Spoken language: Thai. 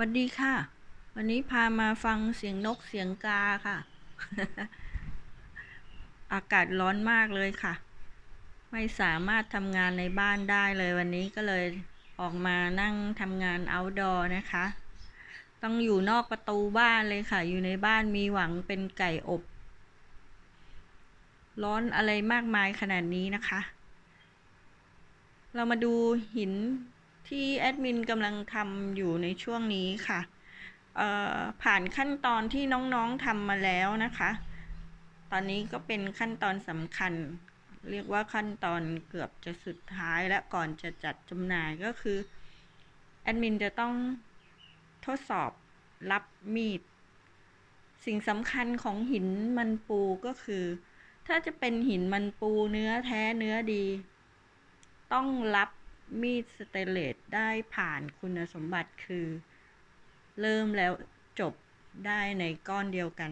วัสดีค่ะ วันนี้พามาฟังเสียงนกเสียงกาค่ะ อากาศร้อนมากเลยค่ะ ไม่สามารถทำงานในบ้านได้เลยวันนี้ก็เลยออกมานั่งทำงาน outdoor นะคะ ต้องอยู่นอกประตูบ้านเลยค่ะ อยู่ในบ้านมีหวังเป็นไก่อบ ร้อนอะไรมากมายขนาดนี้นะคะ เรามาดูหิน ที่แอดมินกำลังทำอยู่ในช่วงนี้ค่ะผ่านขั้นตอนที่น้องๆทำมาแล้วนะคะ ตอนนี้ก็เป็นขั้นตอนสำคัญ เรียกว่าขั้นตอนเกือบจะสุดท้ายและก่อนจะจัดจำหน่ายก็คือแอดมินจะต้องทดสอบรับมีด สิ่งสำคัญของหินมันปูก็คือ ถ้าจะเป็นหินมันปูเนื้อแท้เนื้อดี ต้องรับ มีดสเตนเลสได้ผ่านคุณสมบัติคือ เริ่มแล้วจบได้ในก้อนเดียวกัน